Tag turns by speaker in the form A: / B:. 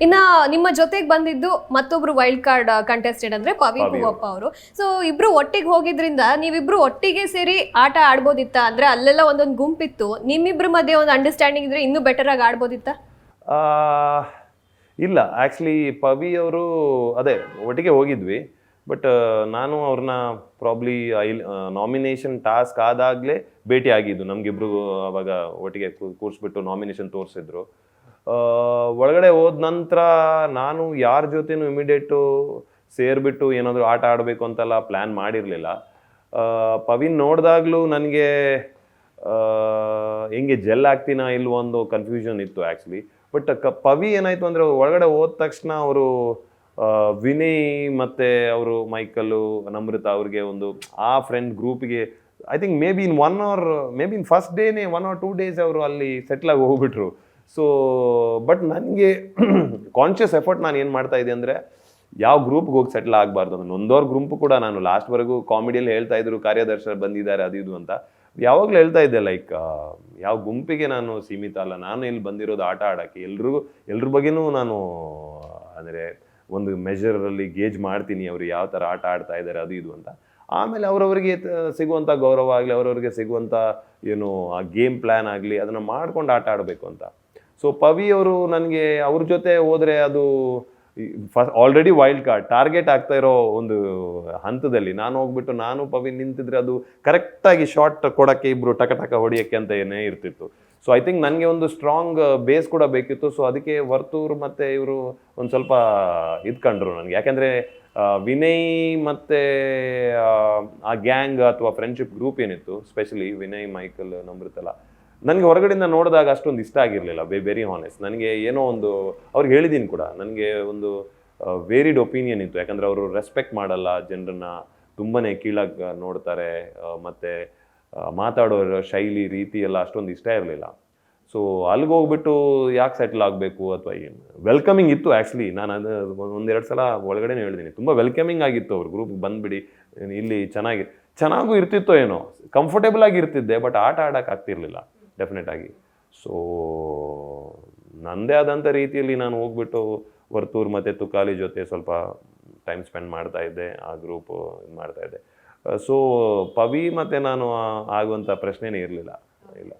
A: ಇನ್ನ ನಿಮ್ಮ ಜೊತೆಗೆ ಬಂದಿದ್ದು ಮತ್ತೊಬ್ರು ವೈಲ್ಡ್ ಕಾರ್ಡ್ ಕಂಟೆಸ್ಟೆಂಟ್ ಅಂದ್ರೆ ಪವಿ ಹೂವಪ್ಪ ಅವರು. ಸೊ ಇಬ್ರು ಒಟ್ಟಿಗೆ ಹೋಗಿದ್ರಿಂದ ನೀವಿಬ್ರು ಒಟ್ಟಿಗೆ ಸೇರಿ ಆಟ ಆಡ್ಬೋದಿತ್ತ? ಅಂದ್ರೆ ಅಲ್ಲೆಲ್ಲ ಒಂದೊಂದು ಗುಂಪಿತ್ತು. ನಿಮ್ಮಿಬ್ರ ಮಧ್ಯೆ ಒಂದು ಅಂಡರ್ಸ್ಟ್ಯಾಂಡಿಂಗ್ ಇದ್ರೆ ಇನ್ನೂ ಬೆಟರ್ ಆಗಿ ಆಡ್ಬೋದಿತ್ತ?
B: ಆ, ಇಲ್ಲ. ಆಕ್ಚುಲಿ ಪವಿ ಅವರು ಅದೇ ಒಟ್ಟಿಗೆ ಹೋಗಿದ್ವಿ. ಬಟ್ ನಾನು ಅವ್ರನ್ನ ಪ್ರಾಬ್ಲಿ ನಾಮಿನೇಷನ್ ಟಾಸ್ಕ್ ಆದಾಗಲೇ ಭೇಟಿ ಆಗಿದ್ದು ನಮಗಿಬ್ರು ಅವಾಗ ಒಟ್ಟಿಗೆ ಕೂರ್ಸ್ಬಿಟ್ಟು ನಾಮಿನೇಷನ್ ತೋರಿಸಿದ್ರು. ಒಳಗಡೆ ಹೋದ ನಂತರ ನಾನು ಯಾರ ಜೊತೆನೂ ಇಮಿಡಿಯೇಟು ಸೇರಿಬಿಟ್ಟು ಏನಾದರೂ ಆಟ ಆಡಬೇಕು ಅಂತೆಲ್ಲ ಪ್ಲ್ಯಾನ್ ಮಾಡಿರಲಿಲ್ಲ. ಪವಿನ್ ನೋಡಿದಾಗಲೂ ನನಗೆ ಹೆಂಗೆ ಜೆಲ್ ಆಗ್ತೀನಾ ಇಲ್ವೋ ಒಂದು ಕನ್ಫ್ಯೂಷನ್ ಇತ್ತು ಆ್ಯಕ್ಚುಲಿ ಬಟ್ ಕ, ಪವಿ ಏನಾಯಿತು ಅಂದರೆ ಒಳಗಡೆ ಹೋದ ತಕ್ಷಣ ಅವರು ವಿನಯ್ ಮತ್ತು ಅವರು ಮೈಕಲ್ಲು, ನಮ್ರತ ಅವ್ರಿಗೆ ಒಂದು ಆ friend ಗ್ರೂಪಿಗೆ I think maybe in one hour maybe in first ಡೇನೇ one or two days ಅವರು ಅಲ್ಲಿ ಸೆಟ್ಲಾಗಿ ಹೋಗ್ಬಿಟ್ರು. ಸೊ ಬಟ್ ನನಗೆ ಕಾನ್ಷಿಯಸ್ ಎಫರ್ಟ್ ನಾನು ಏನು ಮಾಡ್ತಾ ಇದ್ದೆ ಅಂದರೆ, ಯಾವ ಗ್ರೂಪ್ಗೆ ಹೋಗಿ ಸೆಟ್ಲ್ ಆಗಬಾರ್ದು ನೊಂದೋರ್ ಗ್ರೂಪ್ ಕೂಡ ನಾನು ಲಾಸ್ಟ್ವರೆಗೂ ಕಾಮಿಡಿಯಲ್ಲಿ ಹೇಳ್ತಾ ಇದ್ರು, ಕಾರ್ಯದರ್ಶರು ಬಂದಿದ್ದಾರೆ, ಅದು ಇದು ಅಂತ. ಯಾವಾಗಲೂ ಹೇಳ್ತಾ ಇದ್ದೆ ಲೈಕ್ ಯಾವ ಗುಂಪಿಗೆ ನಾನು ಸೀಮಿತ ಅಲ್ಲ, ನಾನು ಇಲ್ಲಿ ಬಂದಿರೋದು ಆಟ ಆಡೋಕ್ಕೆ. ಎಲ್ರಿಗೂ, ಎಲ್ರ ಬಗ್ಗೆನೂ ನಾನು, ಅಂದರೆ ಒಂದು ಮೆಜರಲ್ಲಿ ಗೇಜ್ ಮಾಡ್ತೀನಿ, ಅವರು ಯಾವ ಥರ ಆಟ ಆಡ್ತಾ ಇದ್ದಾರೆ ಅದು ಇದು ಅಂತ. ಆಮೇಲೆ ಅವರವರಿಗೆ ಸಿಗುವಂಥ ಗೌರವ ಆಗಲಿ, ಅವರವರಿಗೆ ಸಿಗುವಂಥ ಏನು, ಆ ಗೇಮ್ ಪ್ಲ್ಯಾನ್ ಆಗಲಿ, ಅದನ್ನು ಮಾಡ್ಕೊಂಡು ಆಟ ಆಡಬೇಕು ಅಂತ. ಸೊ ಪವಿ ಅವರು ನನಗೆ ಅವ್ರ ಜೊತೆ ಹೋದರೆ ಅದು first already wild card target ಆಗ್ತಾ ಇರೋ ಒಂದು ಹಂತದಲ್ಲಿ. ನಾನು ಹೋಗ್ಬಿಟ್ಟು, ನಾನು ಪವಿ ನಿಂತಿದ್ರೆ ಅದು ಕರೆಕ್ಟಾಗಿ ಶಾರ್ಟ್ ಕೊಡೋಕ್ಕೆ ಇಬ್ಬರು ಟಕ ಟಕ ಹೊಡಿಯೋಕ್ಕೆ ಅಂತ ಏನೇ ಇರ್ತಿತ್ತು. ಸೊ ಐ ಥಿಂಕ್ ನನಗೆ ಒಂದು ಸ್ಟ್ರಾಂಗ್ ಬೇಸ್ ಕೂಡ ಬೇಕಿತ್ತು. ಸೊ ಅದಕ್ಕೆ ವರ್ತೂರು ಮತ್ತು ಇವರು ಒಂದು ಸ್ವಲ್ಪ ಇದ್ಕೊಂಡ್ರು ನನಗೆ. ಯಾಕೆಂದರೆ ವಿನಯ್ ಮತ್ತು, ಆ ಗ್ಯಾಂಗ್ ಅಥವಾ ಫ್ರೆಂಡ್ಶಿಪ್ ಗ್ರೂಪ್ ಏನಿತ್ತು ಸ್ಪೆಷಲಿ ವಿನಯ್, ಮೈಕಲ್, ನಮ್ರತಲ್ಲ ನನಗೆ ಹೊರಗಡೆಯಿಂದ ನೋಡಿದಾಗ ಅಷ್ಟೊಂದು ಇಷ್ಟ ಆಗಿರಲಿಲ್ಲ, ಬೇ ವೆರಿ ಹಾನೆಸ್ಟ್ ನನಗೆ ಏನೋ ಒಂದು, ಅವ್ರಿಗೆ ಹೇಳಿದ್ದೀನಿ ಕೂಡ, ನನಗೆ ಒಂದು ವೇರಿಡ್ ಒಪಿನಿಯನ್ ಇತ್ತು. ಯಾಕಂದರೆ ಅವರು ರೆಸ್ಪೆಕ್ಟ್ ಮಾಡಲ್ಲ ಜನರನ್ನ ತುಂಬಾ ಕೀಳಾಗಿ ನೋಡ್ತಾರೆ ಮತ್ತು ಮಾತಾಡೋ ಶೈಲಿ, ರೀತಿ ಎಲ್ಲ ಅಷ್ಟೊಂದು ಇಷ್ಟ ಇರಲಿಲ್ಲ. ಸೊ ಅಲ್ಲಿಗೆ ಹೋಗ್ಬಿಟ್ಟು ಯಾಕೆ ಸೆಟ್ಲ್ ಆಗಬೇಕು ಅಥವಾ ಏನು? ವೆಲ್ಕಮಿಂಗ್ ಇತ್ತು ಆ್ಯಕ್ಚುಲಿ ನಾನು ಅದು ಒಂದೆರಡು ಸಲ ಒಳಗಡೆನೇ ಹೇಳಿದ್ದೀನಿ ತುಂಬ ವೆಲ್ಕಮಿಂಗ್ ಆಗಿತ್ತು ಅವ್ರ. ಗ್ರೂಪ್ ಬಂದುಬಿಡಿ, ಇಲ್ಲಿ ಚೆನ್ನಾಗಿ, ಚೆನ್ನಾಗೂ ಇರ್ತಿತ್ತೋ ಏನೋ. ಕಂಫರ್ಟೇಬಲ್ ಆಗಿ ಇರ್ತಿದ್ದೆ ಬಟ್ ಆಟ ಆಡೋಕೆ ಆಗ್ತಿರ್ಲಿಲ್ಲ. ಡೆಫಿನೆಟ್ ಆಗಿ ಸೊ ನನ್ನದೇ ಆದಂಥ ರೀತಿಯಲ್ಲಿ ನಾನು ಹೋಗ್ಬಿಟ್ಟು ವರ್ತೂರ್ ಮತ್ತು ತುಕಾಲಿ ಜೊತೆ ಸ್ವಲ್ಪ ಟೈಮ್ ಸ್ಪೆಂಡ್ ಮಾಡ್ತಾ ಇದ್ದೆ, ಆ ಗ್ರೂಪ್ ಇದು ಮಾಡ್ತಾ ಇದ್ದೆ. ಸೊ ಪವಿ ಮತ್ತು ನಾನು ಆಗುವಂಥ ಪ್ರಶ್ನೆನೇ ಇರಲಿಲ್ಲ. ಇಲ್ಲ.